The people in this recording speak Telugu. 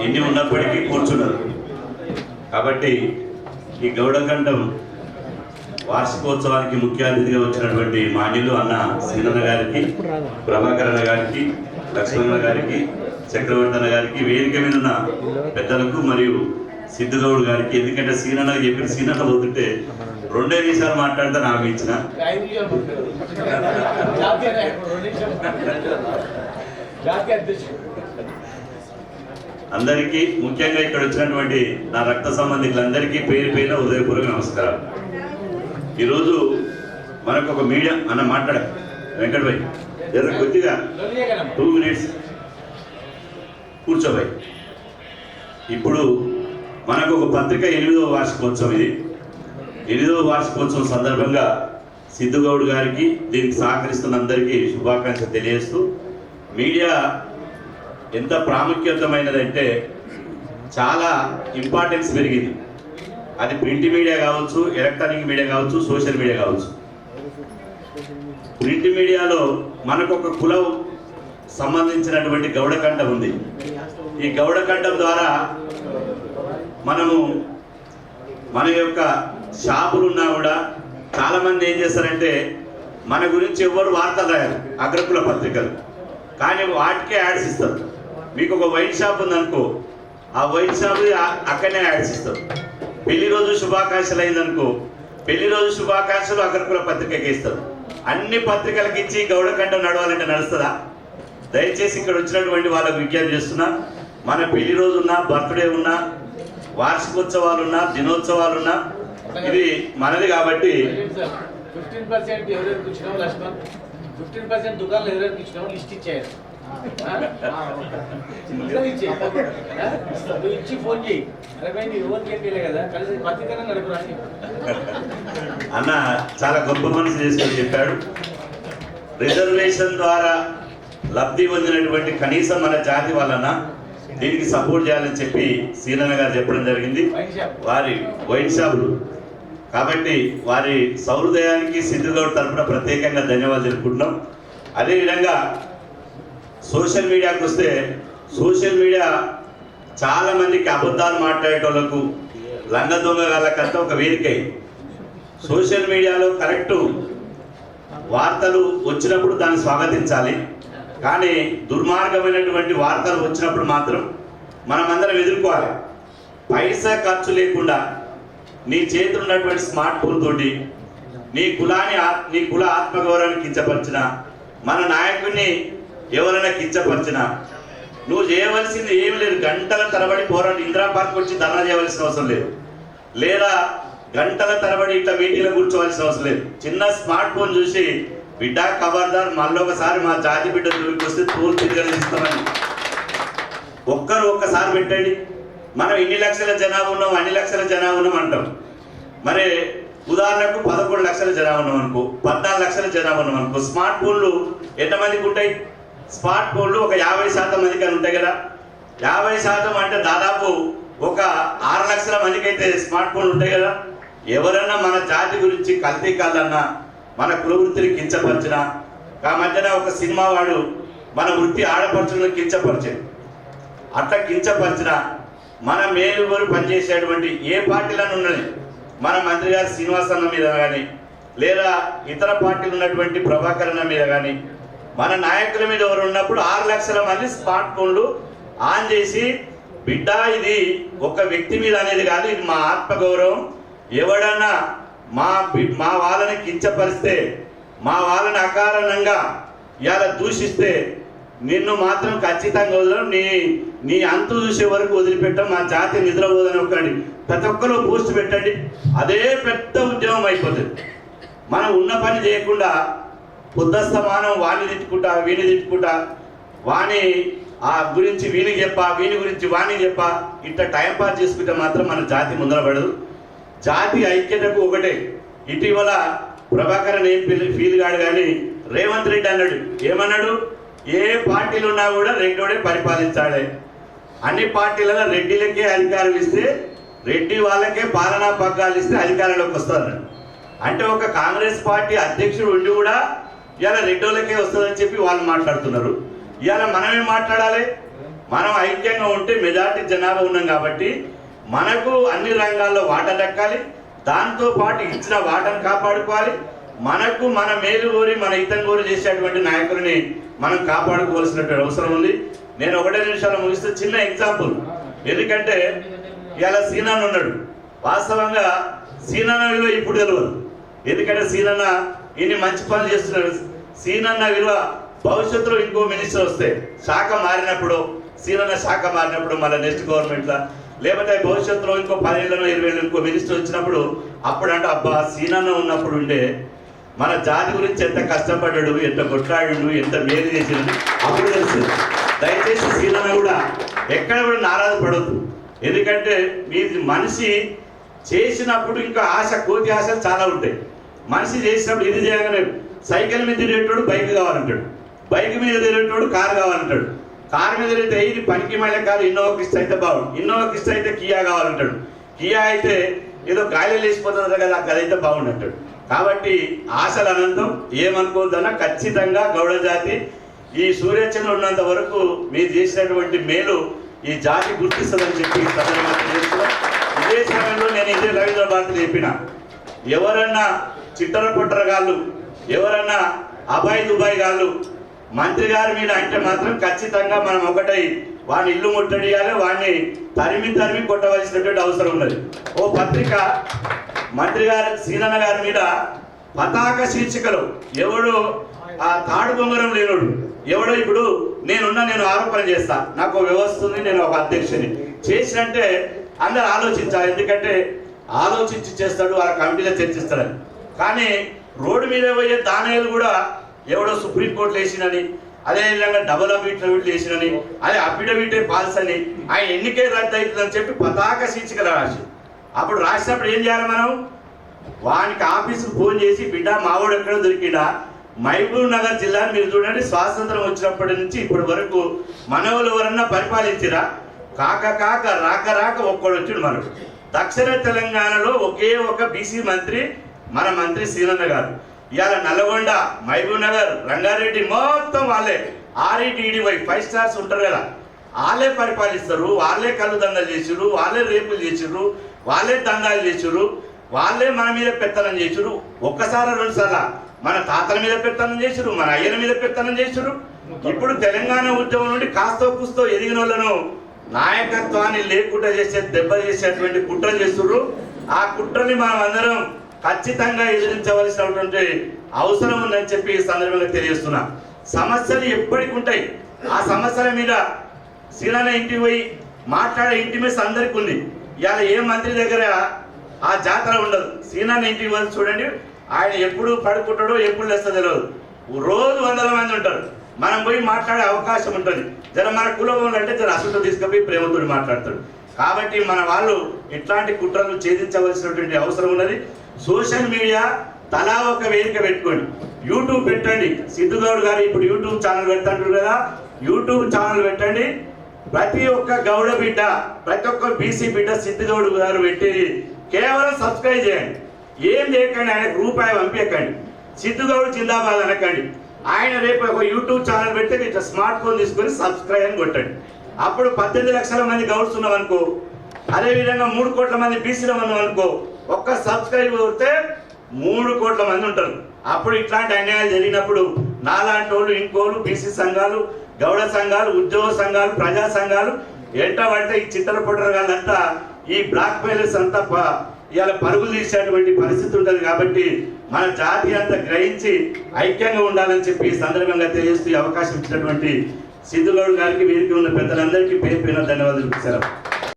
ఎన్ని ఉన్నప్పటికీ కూర్చున్నారు కాబట్టి ఈ గౌడకంఠం వార్షికోత్సవానికి ముఖ్య అతిథిగా వచ్చినటువంటి మాన్యులు అన్న సీనన్న గారికి ప్రభాకర్ అన్న గారికి లక్ష్మణ గారికి చక్రవర్తి అన్న గారికి వేదిక మీద ఉన్న పెద్దలకు మరియు సిద్ధుగౌడ్ గారికి ఎందుకంటే సీనన్న చెప్పిన సీనన్న పోతుంటే రెండే నిమిషాలు మాట్లాడితే నాకు ఇచ్చిన ఐదు నిమిషాలు పడుతుంది. జాతీయ నాయకుడు రెండు నిమిషాలు జాతీయ అధ్యక్షుడు అందరికీ ముఖ్యంగా ఇక్కడ వచ్చినటువంటి నా రక్త సంబంధికులందరికీ పేరు పేరున హృదయపూర్వక నమస్కారం ఈరోజు మనకు ఒక మీడియా అన్న మాట్లాడ వెంకటభాయ్ భాయ్ కొద్దిగా టూ మినిట్స్ కూర్చోబాయ్. ఇప్పుడు మనకు ఒక పత్రిక ఎనిమిదవ వార్షికోత్సవం ఇది. ఎనిమిదవ వార్షికోత్సవం సందర్భంగా సిద్ధుగౌడ్ గారికి దీనికి సహకరిస్తున్న అందరికీ శుభాకాంక్ష తెలియజేస్తూ మీడియా ఎంత ప్రాముఖ్యతమైనదంటే చాలా ఇంపార్టెన్స్ పెరిగింది. అది ప్రింట్ మీడియా కావచ్చు ఎలక్ట్రానిక్ మీడియా కావచ్చు సోషల్ మీడియా కావచ్చు. ప్రింట్ మీడియాలో మనకు ఒక కులం సంబంధించినటువంటి గౌడకంఠం ఉంది. ఈ గౌడకంఠం ద్వారా మనము మన యొక్క షాపులు ఉన్నా కూడా చాలామంది ఏం చేస్తారంటే మన గురించి ఎవరు వార్తలు రాయరు అగ్రకుల పత్రికలు. కానీ వాటికే యాడ్స్ ఇస్తారు. మీకు ఒక వైన్ షాప్ ఉందనుకో ఆ వైన్ షాప్ అక్కడనే యాడ్స్ పెళ్ళి రోజు శుభాకాంక్షలు అయిందనుకో పెళ్ళి రోజు శుభాకాంక్షలు అగ్రకుల పత్రికకి ఇస్తారు అన్ని పత్రికలకు ఇచ్చి గౌడఖండం నడవాలంటే నడుస్తుందా? దయచేసి ఇక్కడ వచ్చినటువంటి వాళ్ళకు విజ్ఞప్తి చేస్తున్నా మన పెళ్ళి రోజు ఉన్నా బర్త్డే ఉన్నా వార్షికోత్సవాలు ఉన్నా దినోత్సవాలు ఉన్నా ఇది మనది కాబట్టి ఫిఫ్టీన్ పర్సెంట్ ఎవరెవరికి లక్ష్మణ్ ఫిఫ్టీన్ పర్సెంట్ దుకాణాలు ఎవరెవరికి లిస్ట్ ఇచ్చారు నువ్వు ఇచ్చి ఫోన్ చేయి అరే భయ్ నువ్వు కదా కలిసి పత్రికనే నడుపురా అన్న చాలా గొప్ప మనసు చేసుకొని చెప్పాడు. రిజర్వేషన్ ద్వారా లబ్ధి పొందినటువంటి కనీసం మన జాతి వలన దీనికి సపోర్ట్ చేయాలని చెప్పి సీనన్న గారు చెప్పడం జరిగింది. వారి వైన్ షాపులు. కాబట్టి వారి సౌహృదయానికి సిద్ధుగౌడ్ తరఫున ప్రత్యేకంగా ధన్యవాదాలు తెలుపుకుంటున్నాం. అదేవిధంగా సోషల్ మీడియాకి వస్తే సోషల్ మీడియా చాలా మందికి అబద్ధాలు మాట్లాడేటోళ్ళకు లంగ దొంగగాళ్ళకంతా ఒక వేదిక. సోషల్ మీడియాలో కరెక్టు వార్తలు వచ్చినప్పుడు దాన్ని స్వాగతించాలి. కానీ దుర్మార్గమైనటువంటి వార్తలు వచ్చినప్పుడు మాత్రం మనమందరం ఎదుర్కోవాలి. పైసా ఖర్చు లేకుండా నీ చేతులు ఉన్నటువంటి స్మార్ట్ ఫోన్ తోటి నీ కులాన్ని నీ కుల ఆత్మగౌరవాన్ని కించపరిచిన మన నాయకుడిని ఎవరైనా కించపరిచిన నువ్వు చేయవలసింది ఏమి లేదు. గంటల తరబడి పోరాడి ఇందిరా పార్క్ వచ్చి ధర్నా చేయవలసిన అవసరం లేదు. లేదా గంటల తరబడి ఇట్లా మీటింగ్లో కూర్చోవలసిన అవసరం లేదు. చిన్న స్మార్ట్ ఫోన్ చూసి బిడ్డ ఖబర్దార్ మళ్ళొకసారి మా జాతి బిడ్డ దూరికి తూర్పు తోలు ఒక్కరు ఒక్కసారి పెట్టండి. మనం ఇన్ని లక్షల జనాభా ఉన్నాం అన్ని లక్షల జనాభా ఉన్నాం అంటాం మరి ఉదాహరణకు పదకొండు లక్షల జనాభా ఉన్నాం అనుకో పద్నాలుగు లక్షల జనాభా ఉన్నాం అనుకో స్మార్ట్ ఫోన్లు ఎంతమందికి ఉంటాయి? స్మార్ట్ ఫోన్లు ఒక యాభై శాతం మందికి ఉంటాయి కదా. యాభై శాతం అంటే దాదాపు ఒక ఆరు లక్షల మందికి అయితే స్మార్ట్ ఫోన్లు ఉంటాయి కదా. ఎవరన్నా మన జాతి గురించి కల్తీ కాదన్నా మన కులవృత్తిని కించపరిచిన ఆ మధ్యన ఒక సినిమా వాడు మన వృత్తి ఆడపరచులను కించపరిచాడు. అట్లా కించపరిచిన మన మేలుగోరు పనిచేసేటువంటి ఏ పార్టీలను ఉన్నది మన మంత్రి గారు శ్రీనివాస్ అన్న మీద కానీ లేదా ఇతర పార్టీలు ఉన్నటువంటి ప్రభాకర్ అన్న మీద కానీ మన నాయకుల మీద ఎవరు ఉన్నప్పుడు ఆరు లక్షల మంది స్మార్ట్ ఫోన్లు ఆన్ చేసి బిడ్డ ఇది ఒక వ్యక్తి మీద అనేది కాదు ఇది మా ఆత్మగౌరవం. ఎవడన్నా మా మా వాళ్ళని కించపరిస్తే మా వాళ్ళని అకారణంగా ఇవాళ దూషిస్తే నిన్ను మాత్రం ఖచ్చితంగా వదలడం నీ నీ అంతు చూసే వరకు వదిలిపెట్టడం మా జాతి నిద్రపోదని ఒకటి ప్రతి ఒక్కరు పోస్ట్ పెట్టండి. అదే పెద్ద ఉద్యమం అయిపోతుంది. మనం ఉన్న పని చేయకుండా బుద్ధస్తమానం వాణి తిట్టుకుంటా వీణి తిట్టుకుంటా. వాణి ఆ గురించి వీణి చెప్పా వీని గురించి వాణి చెప్పా. ఇట్లా టైం పాస్ చేసుకుంటే మాత్రం మన జాతి ముందరపడదు జాతి ఐక్యతకు ఒకటే. ఇటీవల ప్రభాకరన్ ఏం ఫీల్ ఫీల్ కాడు కానీ రేవంత్ రెడ్డి అన్నాడు. ఏమన్నాడు? ఏ పార్టీలు ఉన్నా కూడా రెడ్డోడే పరిపాలించాడే అన్ని పార్టీలలో రెడ్డిలకే అధికారం ఇస్తే రెడ్డి వాళ్ళకే పాలనా పగ్గాలు ఇస్తే అధికారంలోకి వస్తారు అంటే ఒక కాంగ్రెస్ పార్టీ అధ్యక్షుడు ఉండి కూడా ఇవాళ రెండోళ్ళకే వస్తుందని చెప్పి వాళ్ళు మాట్లాడుతున్నారు. ఇవాళ మనమే మాట్లాడాలి? మనం ఐక్యంగా ఉంటే మెజార్టీ జనాభా ఉన్నాం కాబట్టి మనకు అన్ని రంగాల్లో వాటా దక్కాలి. దాంతో పాటు ఇచ్చిన వాటను కాపాడుకోవాలి. మనకు మన మేలు కోరి మన హితం కోరి చేసేటువంటి నాయకులని మనం కాపాడుకోవాల్సినటువంటి అవసరం ఉంది. నేను ఒకటే నిమిషాలు ముగిస్తే. చిన్న ఎగ్జాంపుల్. ఎందుకంటే ఇలా సీనాన్ ఉన్నాడు. వాస్తవంగా సీనన్న విలువ ఇప్పుడు తెలియదు ఎందుకంటే సీనన్న ఇన్ని మంచి పనులు చేస్తున్నాడు. సీనన్న విలువ భవిష్యత్తులో ఇంకో మినిస్టర్ వస్తే శాఖ మారినప్పుడు సీనన్న శాఖ మారినప్పుడు మళ్ళీ నెక్స్ట్ గవర్నమెంట్లో లేకపోతే భవిష్యత్తులో ఇంకో పదేళ్ళలో ఇరవై ఏళ్ళు ఇంకో మినిస్టర్ వచ్చినప్పుడు అప్పుడంటే అబ్బా సీనన్న ఉన్నప్పుడు ఉండే మన జాతి గురించి ఎంత కష్టపడ్డాడు ఎంత కొట్లాడాడు ఎంత మేలు చేసాడు అప్పుడు తెలుసు. దయచేసి సీనన్న కూడా ఎక్కడ కూడా నారాజు పడద్దు. ఎందుకంటే మీ మనిషి చేసినప్పుడు ఇంకా ఆశ కోతి ఆశలు చాలా ఉంటాయి. మనిషి చేసినప్పుడు ఇది చేయగానే సైకిల్ మీద తిరిగేటోడు బైక్ కావాలంటాడు. బైక్ మీద తిరిగేటోడు కారు కావాలంటాడు. కారు మీద తిరిగితే ఇది పనికి మళ్ళీ కాదు ఇన్నోవా క్రిస్ట్ అయితే బాగుండు. ఇన్నోవా క్రిస్ట్ అయితే కియా కావాలంటాడు. కియా అయితే ఏదో గాలి లేచిపోతుంది కదా అదైతే బాగుండంటాడు. కాబట్టి ఆశలు అనంతం ఏమనుకోవద్దన్నా ఖచ్చితంగా గౌడ జాతి ఈ సూర్యచంద్రుడు ఉన్నంత వరకు మీరు చేసినటువంటి మేలు ఈ జాతి గుర్తిస్తుందని చెప్పి ఇదే సమయంలో నేను ఇదే రవీంద్ర భారతి చెప్పిన. ఎవరన్నా చిట్టర పుట్టర గాళ్ళు. ఎవరన్నా అబాయ్ దుబాయ్ గాళ్ళు. మంత్రి గారి మీద అంటే మాత్రం ఖచ్చితంగా మనం ఒకటై వాడిని ఇల్లు ముట్టడియాలి వాడిని తరిమి తరిమి కొట్టవలసినటువంటి అవసరం ఉన్నది. ఓ పత్రిక మంత్రి గారు సీనన్న గారి మీద పతాక శీర్షికలు. ఎవడు ఆ తాడు బొంగరం లేనుడు. ఎవడో ఇప్పుడు నేనున్నా నేను ఆరోపణ చేస్తా. నాకు ఒక వ్యవస్థ ఉంది నేను ఒక అధ్యక్షుని. చేసినంటే అందరు ఆలోచించాలి. ఎందుకంటే ఆలోచించి చేస్తాడు వాళ్ళ కమిటీలో చర్చిస్తాడని. కానీ రోడ్డు మీద పోయే దానయ్యలు కూడా ఎవడో సుప్రీంకోర్టులో వేసినని అదేవిధంగా డబుల్ అఫిడవిట్ వేసినని అదే అఫిడవిటే పాల్స్ అని ఆయన ఎన్నికే రద్దు అవుతుందని చెప్పి పతాక శీర్షికలు రాసి అప్పుడు రాసినప్పుడు ఏం చేయాలి మనం? వానికి ఆఫీసుకు ఫోన్ చేసి బిడ్డ మావోడు ఎక్కడ దొరికిడా? మహబూబ్ నగర్ జిల్లాని మీరు చూడండి స్వాతంత్రం వచ్చినప్పటి నుంచి ఇప్పటి వరకు మనవులు ఎవరన్నా పరిపాలించిరా? కాక కాక రాక రాక ఒక్కడు వచ్చాడు మనకు. దక్షిణ తెలంగాణలో ఒకే ఒక బీసీ మంత్రి మన మంత్రి సీనన్న గారు. ఇవాళ నల్గొండ మహబూబ్ నగర్ రంగారెడ్డి మొత్తం వాళ్ళే. ఆర్ఈటీడీవై ఫైవ్ స్టార్స్ ఉంటారు కదా. వాళ్ళే పరిపాలిస్తారు వాళ్ళే కళ్ళు దందాలు చేసిర్రు వాళ్ళే రేపులు చేసిర్రు వాళ్ళే దందాలు చేసిర్రు వాళ్ళే మన మీద పెత్తనం చేసిర్రు. ఒక్కసారి రెండు సార్లు మన తాతల మీద పెత్తనం చేసిర్రు మన అయ్యల మీద పెత్తనం చేసిర్రు. ఇప్పుడు తెలంగాణ ఉద్యమం నుండి కాస్తో కూస్తో ఎదిగిన వాళ్ళను నాయకత్వాన్ని లేకుండా చేసే దెబ్బ చేసేటువంటి కుట్ర చేస్తున్నారు ఆ కుట్రని మనం అందరం ఖచ్చితంగా ఎదిరించవలసినటువంటి అవసరం ఉందని చెప్పి ఈ సందర్భంగా తెలియజేస్తున్నా. సమస్యలు ఎప్పటికి ఉంటాయి. ఆ సమస్యల మీద సీనన్న ఇంటికి పోయి మాట్లాడే ఇంటిమేస్ అందరికి ఉంది. ఇవాళ ఏ మంత్రి దగ్గర ఆ జాతర ఉండదు. సీనాన్ని ఇంటికి పోయి చూడండి. ఆయన ఎప్పుడు పడుకుంటాడో ఎప్పుడు లేస్తా తెలియదు రోజు వందల మంది ఉంటారు. మనం పోయి మాట్లాడే అవకాశం ఉంటుంది. జర మన కులం అంటే జర అసలు తీసుకుపోయి ప్రేమతో మాట్లాడతాడు కాబట్టి మన వాళ్ళు ఇట్లాంటి కుట్రలు ఛేదించవలసినటువంటి అవసరం ఉన్నది. సోషల్ మీడియా తలా ఒక వేదిక పెట్టుకోండి. యూట్యూబ్ పెట్టండి. సిద్ధుగౌడ్ గారు ఇప్పుడు యూట్యూబ్ ఛానల్ పెడతాడు కదా. యూట్యూబ్ ఛానల్ పెట్టండి. ప్రతి ఒక్క గౌడ బిడ్డ ప్రతి ఒక్క బీసీ బిడ్డ సిద్ధుగౌడ్ గారు పెట్టి కేవలం సబ్స్క్రైబ్ చేయండి. ఏం చేయకండి ఆయనకు రూపాయి పంపించకండి సిద్ధుగౌడ్ జిందాబాద్ అనకండి. ఆయన రేపు ఒక యూట్యూబ్ ఛానల్ పెడితే ఇట్లా స్మార్ట్ ఫోన్ తీసుకొని సబ్స్క్రైబ్ అని కొట్టండి. అప్పుడు పద్దెనిమిది లక్షల మంది గౌడ్స్ ఉన్నాం అనుకో అదే విధంగా మూడు కోట్ల మంది బీసీలు ఉన్నాం అనుకో ఒక్క సబ్స్క్రైబ్ కొడితే మూడు కోట్ల మంది ఉంటారు. అప్పుడు ఇట్లాంటి అన్యాయాలు జరిగినప్పుడు నాలాంటి వాళ్ళు ఇంకోళ్ళు బీసీ సంఘాలు గౌడ సంఘాలు ఉద్యోగ సంఘాలు ప్రజా సంఘాలు ఏంటో పడితే ఈ చిత్తర పొట్టరగాళ్ళంతా ఈ బ్లాక్ మెయిల్స్ అంతా ప- ఇవాళ పరుగులు తీసేటువంటి పరిస్థితి ఉంటుంది కాబట్టి మన జాతి అంతా గ్రహించి ఐక్యంగా ఉండాలని చెప్పి ఈ సందర్భంగా తెలియజేస్తూ అవకాశం ఇచ్చినటువంటి సిద్ధుగౌడ్ గారికి వీరికి ఉన్న పెద్దలందరికీ పేరు పేరు ధన్యవాదాలు సెలవు